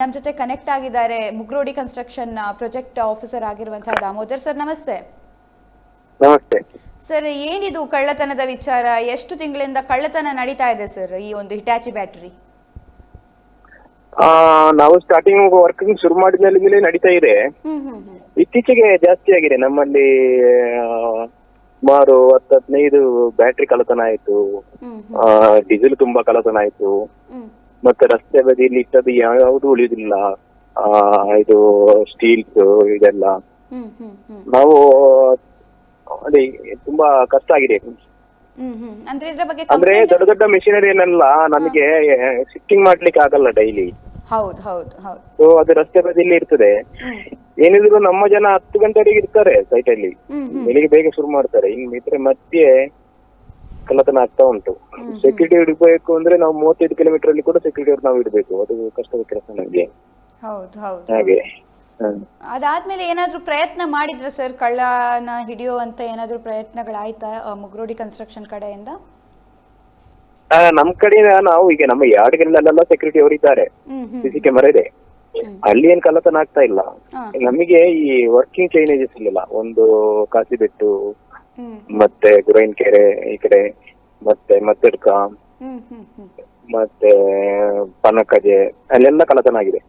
ನಮ್ಮ ಜೊತೆ ಕನೆಕ್ಟ್ ಆಗಿದ್ದಾರೆ ಮುಗ್ರೋಡಿ ಕನ್ಸ್ಟ್ರಕ್ಷನ್ ಪ್ರಾಜೆಕ್ಟ್ ಆಫೀಸರ್ ಆಗಿರುವಂತಹ ದಾಮೋದರ್ ಸರ್ ನಮಸ್ತೆ. ನಮಸ್ತೆ. ಸರ್ ಏನಿದು ಕಳ್ಳತನದ ವಿಚಾರ? ಎಷ್ಟು ತಿಂಗಳಿಂದ ಕಳ್ಳತನ ನಡೀತಾ ಇದೆ ಸರ್ ಈ ಒಂದು ಹಿಟಾಚಿ ಬ್ಯಾಟರಿ? ಆ, ನಾವು ಸ್ಟಾರ್ಟಿಂಗ್ ವರ್ಕಿಂಗ್ ಶುರು ಮಾಡಿದ್ಮೇಲೆ ನಡೀತಾ ಇದೆ. ಇತ್ತೀಚೆಗೆ ಜಾಸ್ತಿ ಆಗಿದೆ. ನಮ್ಮಲ್ಲಿ ಸುಮಾರು ಹತ್ತು ಹದಿನೈದು ಬ್ಯಾಟ್ರಿ ಕಳ್ಳತನ ಆಯ್ತು. ಡೀಸೆಲ್ ತುಂಬಾ ಕಳ್ಳತನ ಆಯ್ತು. ಮತ್ತೆ ರಸ್ತೆ ಬದಿಯಲ್ಲಿ ಇಟ್ಟದ್ದು ಯಾವುದು ಉಳಿಯುದಿಲ್ಲ ಆ, ಇದು ಸ್ಟೀಲ್ಸ್ ಇದೆಲ್ಲ. ನಾವು ಅದೇ ತುಂಬಾ ಕಷ್ಟ ಆಗಿದೆ. ಅಂದ್ರೆ ದೊಡ್ಡ ಬಗ್ಗೆ ಅಂದ್ರೆ complaint- ದೊಡ್ಡ ಮೆಷಿನರಿ ಏನೆಲ್ಲ ನಮಗೆ ಸಿಟ್ಟಿಂಗ್ ಮಾಡ್ಲಿಕ್ಕೆ ಆಗಲ್ಲ ಡೈಲಿ ಹೌದು ಹೌದು ಹೌದು. ಸೊ ಅದು ರಸ್ತೆ ಬದಿಯಲ್ಲಿ ಇರ್ತದೆ. ಏನಿದ್ರು ನಮ್ಮ ಜನ ಹತ್ತು ಗಂಟೆವರೆಗೆ ಇರ್ತಾರೆ ಸೈಟ್ ಅಲ್ಲಿ. ಬೆಳಿಗ್ಗೆ ಬೇಗ ಶುರು ಮಾಡ್ತಾರೆ. ಇನ್ ಇದ್ರೆ ಮಧ್ಯೆ ಕಳ್ಳತನ ಆಗ್ತಾ ಉಂಟು. ಸೆಕ್ಯೂರಿಟಿ ಇಡಬೇಕು ಅಂದ್ರೆ ನಾವು ಮೂವತ್ತೈದು ಕಿಲೋಮೀಟರ್ ಅಲ್ಲಿ ಕೂಡ ಸೆಕ್ಯೂರಿಟಿ ನಾವು ಇಡಬೇಕು. ಅದು ಕಷ್ಟದ ಕೆಲಸ ನಮಗೆ. ಹೌದು ಹೌದು ಹಾಗೆ. ಅದಾದ ಅದಾದ್ಮೇಲೆ ಏನಾದ್ರೂ ಪ್ರಯತ್ನ ಮಾಡಿದ್ರ ಸರ್ ಕಳ್ಳನ ಹಿಡಿಯೋ ಅಂತ ಏನಾದ್ರೂ ಪ್ರಯತ್ನಗಳಾಯ್ತಾ ಆ, ಮುಗ್ರೋಡಿ ಕನ್ಸ್ಟ್ರಕ್ಷನ್ ಕಡೆಯಿಂದ? ಆ, ನಮ್ ಕಡೆ ನಾವು ಈಗ ನಮ್ಮ ಯಾರ್ಡ್ಗಳಲ್ಲೆಲ್ಲ ಸೆಕ್ಯೂರಿಟಿ ಅವರು ಇದ್ದಾರೆ ಹ್ಮ್. ಕ್ಯಾಮೆರಾ ಸಿ ಸಿ ಕ್ಯಾಮರಾ ಇದೆ ಅಲ್ಲಿ ಏನ್ ಕಳ್ಳತನ ಆಗ್ತಾ ಇಲ್ಲ. ಹಾ. ನಮಗೆ ಈ ವರ್ಕಿಂಗ್ ಚೈನೇಜಸ್ ಇಲ್ಲ ಒಂದು ಕಾಸಿಬೆಟ್ಟು ಹ್ಮ್ ಮತ್ತೆ ಗುರುವಿನ ಕೆರೆ ಈ ಕಡೆ ಮತ್ತೆ ಮತ್ತಿಡ್ಕ ಮತ್ತೆ ಪನಕಜೆ ಅಲ್ಲೆಲ್ಲ ಕಳ್ಳತನ ಆಗಿದೆ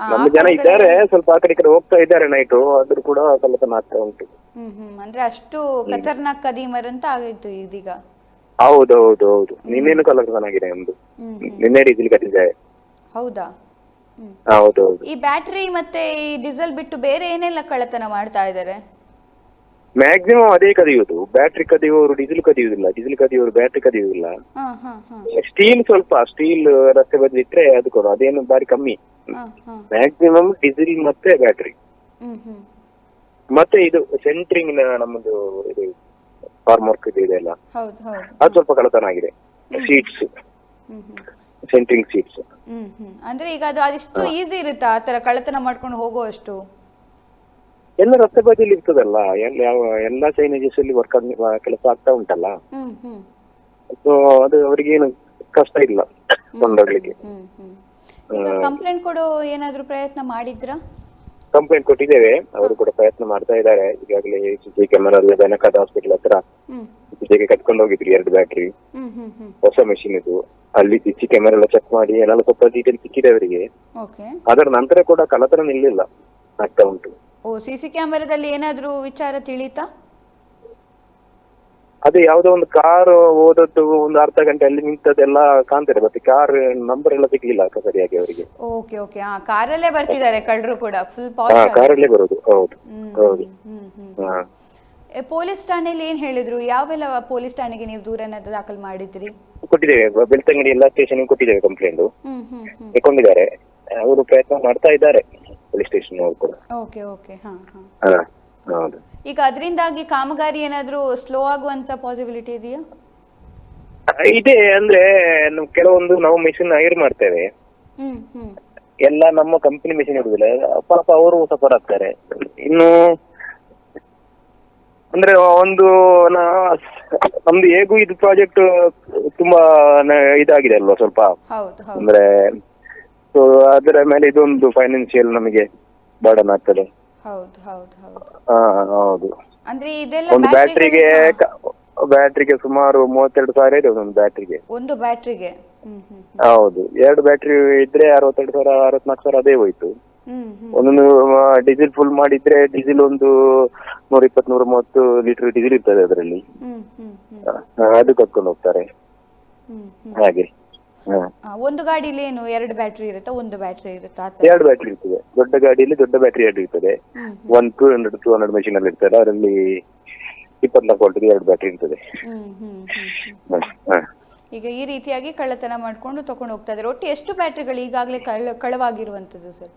ನಮ್ಮ ಜನ ಇದ್ದಾರೆ ಸ್ವಲ್ಪ ಆ ಕಡೆ ಈ ಕಡೆ ಹೋಗ್ತಾ ಇದ್ದಾರೆ ನೈಟು ಆದ್ರೂ ಕೂಡ ಕಳ್ಳತನ ಆಗ್ತಾ ಉಂಟು. ಹ್ಮ್ ಹ್ಮ್ ಅಂದ್ರೆ ಅಷ್ಟು ಖತರ್ನಾಕ್ ಕದೀಮರ್ ಅಂತ ಆಗಿತ್ತು ಇದೀಗ. ಹೌದೌದು ಹೌದು. ನಿನ್ನೇನು ಕಳ್ಳತನ ಆಗಿದೆ ನಮ್ದು ನಿನ್ನೆ ಡೀಸೆಲ್ ಕಟ್ಟಿದ್ದಾರೆ. ಹೌದಾ? ಹೌದೌದು. ಈ ಬ್ಯಾಟ್ರಿ ಮತ್ತೆ ಈ ಡೀಸೆಲ್ ಬಿಟ್ಟು ಬೇರೆ ಏನೆಲ್ಲ ಕಳ್ಳತನ ಮಾಡ್ತಾ ಇದ್ದಾರೆ? ಮ್ಯಾಕ್ಸಿಮಮ್ ಅದೇ ಕದಿಯುವುದು ಬ್ಯಾಟ್ರಿ ಕದಿಯುವವರು ಡೀಸೆಲ್ ಕದಿಯುವುದಿಲ್ಲ ಡೀಸೆಲ್ ಕದಿಯುವವರು ಬ್ಯಾಟ್ರಿ ಕದಿಯುವುದಿಲ್ಲ ಹಾ ಹಾ ಹಾ. ಸ್ಟೀಲ್ ಸ್ವಲ್ಪ ಸ್ಟೀಲ್ ರಸ್ತೆ ಬದಲಿಟ್ರೆ ಅದು ಕೊಡು. ಅದೇನು ಬಾರಿ ಕಮ್ಮಿ. ಹಾ ಹಾ. ಮ್ಯಾಕ್ಸಿಮಮ್ ಡೀಸೆಲ್ ಮತ್ತೆ ಬ್ಯಾಟ್ರಿ ಹ್ಮ್ ಹ್ಮ್. ಮತ್ತೆ ಇದು ಸೆಂಟ್ರಿಂಗ್ ನಮ್ಮದು ಇದು ಫಾರ್ಮ್ ವರ್ಕ್ ಇದೆ ಇದೆಲ್ಲ ಹೌದು ಹೌದು. ಅದು ಸ್ವಲ್ಪ ಕಳತನ ಆಗಿದೆ. ಸೀಟ್ಸ್ ಹ್ಮ್ ಹ್ಮ್. ಸೆಂಟ್ರಿಂಗ್ ಸೀಟ್ಸ್ ಹ್ಮ್ ಹ್ಮ್. ಅಂದ್ರೆ ಈಗ ಅದು ಅದಿಷ್ಟು ಈಸಿ ಇರುತ್ತಾ? ಆ ತರ ಕಳ್ಳತನ ಮಾಡ್ಕೊಂಡು ಹೋಗುವಷ್ಟು? ಎಲ್ಲ ರಸ್ತೆ ಬದಿಯಲ್ಲಿ ಇರ್ತದಲ್ಲ ಎಲ್ಲ ಯಾವ ಎಲ್ಲಾ ಚೈನೇಜಸ್ ಅಲ್ಲಿ ವರ್ಕ್ ಕೆಲಸ ಆಗ್ತಾ ಉಂಟಲ್ಲ? ಸೊ ಅದು ಅವರಿಗೆ ಏನು ಕಷ್ಟ ಇಲ್ಲ ಕೊಂಡೋಗ್ಲಿಕ್ಕೆ ಕಂಪ್ಲೇಂಟ್ ಕೊಡು ಏನಾದ್ರೂ ಪ್ರಯತ್ನ ಮಾಡಿದ್ರಾ? ಕಂಪ್ಲೇಂಟ್ ಕೊಟ್ಟಿದ್ದೇವೆ. ಅವರು ಕೂಡ ಪ್ರಯತ್ನ ಮಾಡ್ತಾ ಇದ್ದಾರೆ. ಈಗಾಗಲೇ ಸಿ ಕ್ಯಾಮರಾ ಎಲ್ಲ ಬೆನಕಾದ ಹಾಸ್ಪಿಟಲ್ ಹತ್ರ ಜೊತೆಗೆ ಕಟ್ಕೊಂಡು ಹೋಗಿದ್ರಿ ಎರಡು ಬ್ಯಾಟ್ರಿ ಹೊಸ ಮೆಷಿನ್ ಇದು. ಅಲ್ಲಿ ಸಿ ಕ್ಯಾಮರಾ ಎಲ್ಲ ಚೆಕ್ ಮಾಡಿ ಎಲ್ಲ ಸ್ವಲ್ಪ ಡೀಟೇಲ್ ಸಿಕ್ಕಿದೆ ಅವರಿಗೆ. ಅದರ ನಂತರ ಕೂಡ ಕಳ್ಳತನ ನಿಲ್ಲಿಲ್ಲ. ಆಗ್ತಾ ಉಂಟು. ಓ ಸಿಸಿ ಕ್ಯಾಮೆರಾದಲ್ಲಿ ಏನಾದರೂ ವಿಚಾರ ತಿಳಿತಾ? ಅದೇ ಯಾವುದೋ ಒಂದು ಕಾರ್ ಹೋದದ್ದು ಒಂದು ಅರ್ಧ ಗಂಟೆ ಅಲ್ಲಿ ನಿಂತದೆಲ್ಲ ಕಾಣ್ತಾರೆ ಮತ್ತೆ ಕಾರ್ ನಂಬರ್ ಎಲ್ಲ ಸಿಗ್ಲಿಲ್ಲ ಅಕ್ಕ ಸರಿಯಾಗಿ ಅವರಿಗೆ. ಓಕೆ ಓಕೆ ಆ ಕಾರಲ್ಲೇ ಬರ್ತಿದ್ದಾರೆ ಕಳ್ಳರು ಕೂಡ ಫುಲ್ ಹಾ ಕಾರಲ್ಲೇ ಬರೋದು ಹೌದು ಹೌದು. ಹ್ಮ್ ಹಾ. ಪೊಲೀಸ್ ಠಾಣೆಯಲ್ಲಿ ಏನ್ ಹೇಳಿದ್ರು? ಯಾವೆಲ್ಲ ಪೊಲೀಸ್ ಠಾಣೆಗೆ ನೀವು ದೂರನ್ನ ದಾಖಲು ಮಾಡಿದ್ರಿ? ಕೊಟ್ಟಿದ್ದೇವೆ ಬೆಳ್ತಂಗಡಿ ಎಲ್ಲಾ ಸ್ಟೇಷನ್ ಕೊಟ್ಟಿದ್ದೇವೆ ಕಂಪ್ಲೇಂಟ್ ಹ್ಮ್ ಹ್ಮ್ ತಗೊಂಡಿದ್ದಾರೆ ಅವರು ಪ್ರಯತ್ನ ಮಾಡ್ತಾ ಇದ್ದಾರೆ. ಪೊಲೀಸ್ ಸ್ಟೇಷನ್ ಅವರು ಕೂಡ ಓಕೆ ಓಕೆ ಹಾ ಹಾ. ಹಾ ಹೌದು. ಈಗ ಅದರಿಂದಾಗಿ ಕಾಮಗಾರಿ ಏನಾದರೂ ಸ್ಲೋ ಆಗುವಂತ ಪಾಸಿಬಿಲಿಟಿ ಇದೆಯಾ? ಇದೆ ಅಂದ್ರೆ ಕೆಲವೊಂದು ನಾವು ಮೆಷಿನ್ ಹೈರ್ ಮಾಡ್ತೇವೆ. ಹ್ಮ್ ಹ್ಮ್. ಎಲ್ಲ ನಮ್ಮ ಕಂಪನಿ ಮೆಷಿನ್ ಇರುದಿಲ್ಲ. ಪಾಪ ಅವರು ಸಫರ್ ಆಗ್ತಾರೆ. ಇನ್ನು ಅಂದ್ರೆ ಒಂದು ನಾ- ನಮ್ದು ಹೇಗೂ ಇದು ಪ್ರಾಜೆಕ್ಟ್ ತುಂಬಾ ನ- ಇದಾಗಿದೆ ಅಲ್ವಾ ಸ್ವಲ್ಪ? ಹೌದು ಹೌದು. ಅಂದ್ರೆ ಸೊ ಅದರ ಮೇಲೆ ಇದೊಂದು ಫೈನಾನ್ಸಿಯಲ್ ನಮಗೆ ಬರ್ಡನ್ ಆಗ್ತದೆ. ಹೌದು ಹೌದು ಹೌದು. ಹಾ ಹೌದು. ಅಂದ್ರೆ ಇದೆಲ್ಲ ಒಂದು ಬ್ಯಾಟರಿಗೆ ಬ್ಯಾಟರಿಗೆ ಸುಮಾರು ಮೂವತ್ತೆರಡು ಸಾವಿರ ಇದೆ ಒಂದು ಬ್ಯಾಟ್ರಿಗೆ ಒಂದು ಬ್ಯಾಟ್ರಿಗೆ ಹ್ಮ್ ಹ್ಮ್ ಹೌದು. ಎರಡು ಬ್ಯಾಟ್ರಿ ಇದ್ರೆ ಅರವತ್ತೆರಡು ಸಾವಿರ ಅರವತ್ನಾಲ್ಕು ಸಾವಿರ ಅದೇ ಹೋಯ್ತು. ಹ್ಮ್ ಹ್ಮ್. ಒಂದೊಂದು ಡೀಸೆಲ್ ಫುಲ್ ಮಾಡಿದ್ರೆ ಡೀಸೆಲ್ ಒಂದು ನೂರ ಇಪ್ಪತ್ತು ನೂರ ಮೂವತ್ತು ಲೀಟರ್ ಡೀಸೆಲ್ ಇರ್ತದೆ ಅದರಲ್ಲಿ. ಹ್ಮ್ ಹ್ಮ್ ಹ್ಮ್. ಅದು ಕಟ್ಕೊಂಡು ಹೋಗ್ತಾರೆ. ಹ್ಮ್ ಹ್ಮ್. ಹಾಗೆ. ಆ, ಒಂದು ಗಾಡಿಲಿ ಏನು ಎರಡು ಬ್ಯಾಟ್ರಿ ಇರುತ್ತಾ? ಒಂದು ಬ್ಯಾಟ್ರಿ ಇರುತ್ತಾ? ಆ ಎರಡು ಬ್ಯಾಟ್ರಿ ಇರ್ತದೆ. ದೊಡ್ಡ ಗಾಡಿಯಲ್ಲಿ ದೊಡ್ಡ ಬ್ಯಾಟ್ರಿ ಎರಡು ಇರ್ತದೆ. ಒಂದು one two hundred two hundred machine ಅಲ್ಲಿ ಇರ್ತದೆ. ಅದರಲ್ಲಿ ಇಪ್ಪತ್ನಾಲ್ಕು ವೋಲ್ಟ್ಗೆ ಎರಡು ಬ್ಯಾಟ್ರಿ ಇರ್ತದೆ. ಹ್ಮ್ ಹ್ಮ್ ಹ್ಮ್ ಹ್ಮ್. ಹ. ಹ. ಈಗ ಈ ರೀತಿಯಾಗಿ ಕಳ್ಳತನ ಮಾಡ್ಕೊಂಡು ತಕೊಂಡು ಹೋಗ್ತಾ ಇದ್ದಾರೆ. ಒಟ್ಟು ಎಷ್ಟು ಬ್ಯಾಟ್ರಿಗಳು ಈಗಾಗಲೇ ಕಳ್ಳ ಕಳವಾಗಿರುವಂತದ್ದು ಸರ್?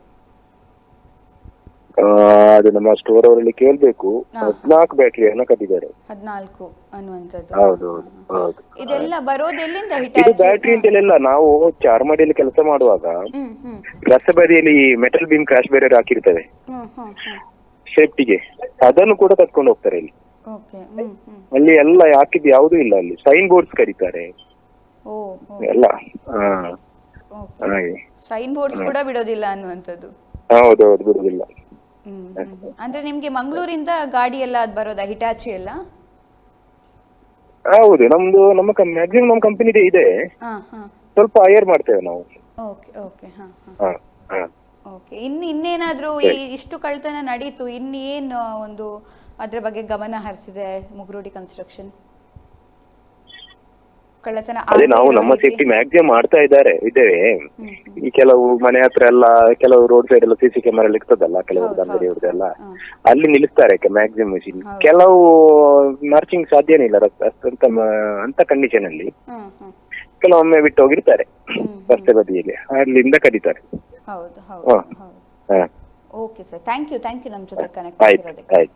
ಅದು ನಮ್ಮ ಸ್ಟೋರ್ ಅವರಲ್ಲಿ ಕೇಳ್ಬೇಕು. ಹದಿನಾಲ್ಕು ಬ್ಯಾಟ್ರಿಯನ್ನ ಕಟ್ಟಿದ್ದಾರೆ. ಹದಿನಾಲ್ಕು ಅನ್ನುವಂಥದ್ದು. ಹೌದು ಹೌದು ಇದೆಲ್ಲ ಬರೋದು ಎಲ್ಲಿಂದ ಇದು ಹಿಟಾಚಿ ಬ್ಯಾಟ್ರಿ ಅಂತೆಲ್ಲ ನಾವು ಚಾರ್ಮಾಡಿಯಲ್ಲಿ ಕೆಲಸ ಮಾಡುವಾಗ ಹ್ಮ್ ಹ್ಮ್. ರಸ್ತೆ ಬದಿಯಲ್ಲಿ ಮೆಟಲ್ ಬೀಮ್ ಕ್ರಾಶ್ ಬೇರೆ ಹಾಕಿರ್ತದೆ ಹ್ಮ್ ಹ್ಮ್ ಹ್ಮ್. ಸೇಫ್ಟಿಗೆ ಅದನ್ನು ಕೂಡ ಕಟ್ಕೊಂಡು ಹೋಗ್ತಾರೆ ಇಲ್ಲಿ. ಓಕೆ ಹ್ಮ್ ಹ್ಮ್. ಅಲ್ಲಿ ಎಲ್ಲ ಹಾಕಿದ್ದು ಯಾವುದೂ ಇಲ್ಲ ಅಲ್ಲಿ. ಸೈನ್ ಬೋರ್ಡ್ಸ್ ಕರೀತಾರೆ. ಓ ಎಲ್ಲ. ಹಾ. ಓಕೆ. ಹಾಗೆ. ಸೈನ್ ಬೋರ್ಡ್ಸ್ ಕೂಡ ಬಿಡೋದಿಲ್ಲ ಅನ್ನುವಂಥದ್ದು. ಹೌದೌದು ಬಿಡುದಿಲ್ಲ. ಅಂದ್ರೆ ನಿಮ್ಗೆ ಮಂಗಳೂರಿಂದ ಗಾಡಿ ಎಲ್ಲ ಅದು ಬರೋದಾ ಹಿಟಾಚಿ ಎಲ್ಲ? ಹೌದು ನಮ್ದು ನಮ್ಮ ಮ್ಯಾಕ್ಸಿಮಮ್ ನಮ್ಮ ಕಂಪನಿ ಇದೆ. ಹಾ ಹಾ. ಸ್ವಲ್ಪ ಹೈಯರ್ ಮಾಡ್ತೇವೆ ನಾವು. ಓಕೆ ಓಕೆ ಹಾ ಹಾ. ಹಾ ಹಾ. ಓಕೆ ಇನ್ನು ಇನ್ನೇನಾದ್ರೂ ಈ ಇಷ್ಟು ಕಳ್ತನ ನಡೀತು ಇನ್ನೇನು ಒಂದು ಅದ್ರ ಬಗ್ಗೆ ಗಮನ ಹರಿಸಿದೆ ಮುಗ್ರೋಡಿ ಕನ್ಸ್ಟ್ರಕ್ಷನ್ ಕಳ್ಳತನ ಅದೇ ನಾವು ನಮ್ಮ ಸೇಫ್ಟಿ ಮ್ಯಾಕ್ಸಿಮಮ್ ಮಾಡ್ತಾ ಇದ್ದಾರೆ ಇದ್ದೇವೆ. ಈ ಕೆಲವು ಮನೆ ಹತ್ರ ಎಲ್ಲ ಕೆಲವು ರೋಡ್ ಸೈಡ್ ಎಲ್ಲ ಸಿಸಿ ಕ್ಯಾಮೆರಾ ಇರ್ತದಲ್ಲ ಕೆಲವು ಹೌದು. ಅಲ್ಲಿ ನಿಲ್ಲಿಸ್ತಾರೆ ಮ್ಯಾಕ್ಸಿಮಮ್ ಮಿಷಿನ್. ಕೆಲವು ಮಾರ್ಚಿಂಗ್ ಸಾಧ್ಯನೇ ಇಲ್ಲ ರಸ್ತೆ ಅಷ್ಟಂತ ಅಂತ ಕಂಡೀಷನ್ ಅಲ್ಲಿ. ಕೆಲವೊಮ್ಮೆ ಬಿಟ್ಟು ಹೋಗಿರ್ತಾರೆ ರಸ್ತೆ ಬದಿಯಲ್ಲಿ. ಅಲ್ಲಿಂದ ಕರೀತಾರೆ. ಹೌದು. ಹೌದು okay sir thank you thank you ನಮ್ಮ ಜೊತೆ ಕನೆಕ್ಟ್ ಆಗಿರೋದಕ್ಕೆ. ಆಯ್ತು.